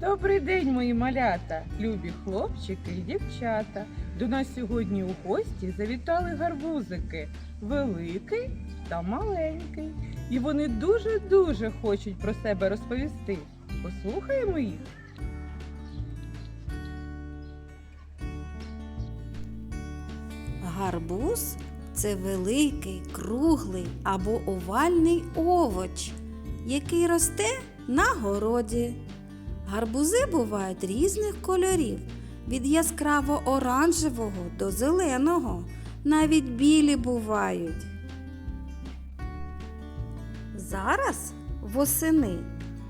Добрий день, мої малята, любі хлопчики і дівчата. До нас сьогодні у гості завітали гарбузики великий та маленький. І вони дуже-дуже хочуть про себе розповісти. Послухаємо їх. Гарбуз це великий, круглий або овальний овоч, який росте на городі. Гарбузи бувають різних кольорів від яскраво оранжевого до зеленого. Навіть білі бувають. Зараз восени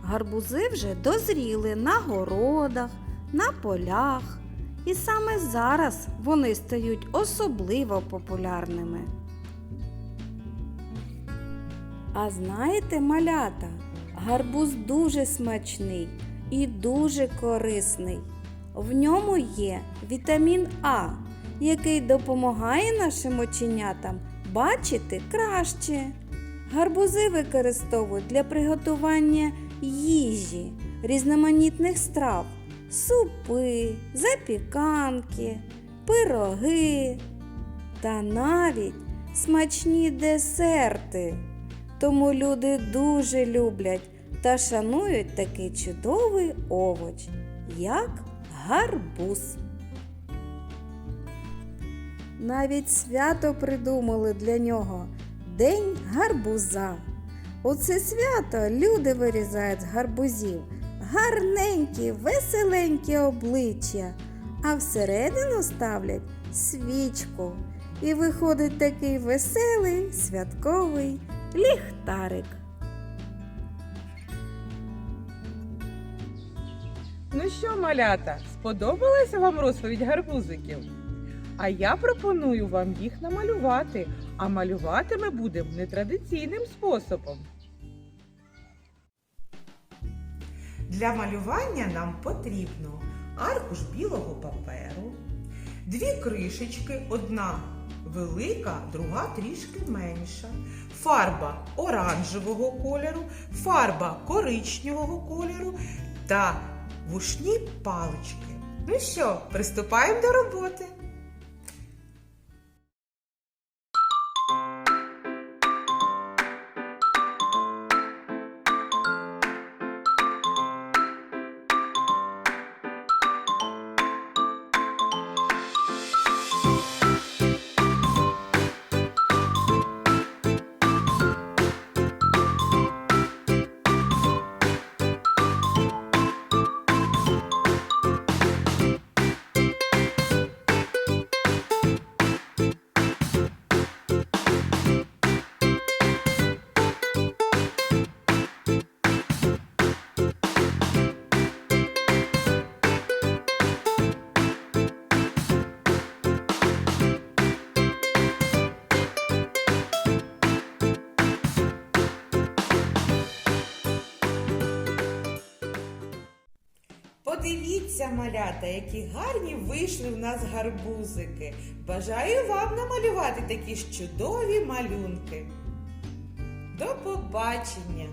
гарбузи вже дозріли на городах, на полях. І саме зараз вони стають особливо популярними. А знаєте, малята, гарбуз дуже смачний і дуже корисний. В ньому є вітамін А, який допомагає нашим оченятам бачити краще. Гарбузи використовують для приготування їжі, різноманітних страв, супи, запіканки, пироги та навіть смачні десерти. Тому люди дуже люблять та шанують такий чудовий овоч, як гарбуз. Навіть свято придумали для нього День гарбуза. У це свято люди вирізають з гарбузів гарненькі, веселенькі обличчя, а всередину ставлять свічку. І виходить такий веселий святковий ліхтарик. Ну що, малята, сподобалася вам розповідь гарбузиків? А я пропоную вам їх намалювати, а малювати ми будемо нетрадиційним способом. Для малювання нам потрібно аркуш білого паперу, дві кришечки, одна велика, друга трішки менша, фарба оранжевого кольору, фарба коричневого кольору та вушні палички. Ну що, приступаємо до роботи. Подивіться, малята, які гарні вийшли в нас гарбузики. Бажаю вам намалювати такі ж чудові малюнки. До побачення!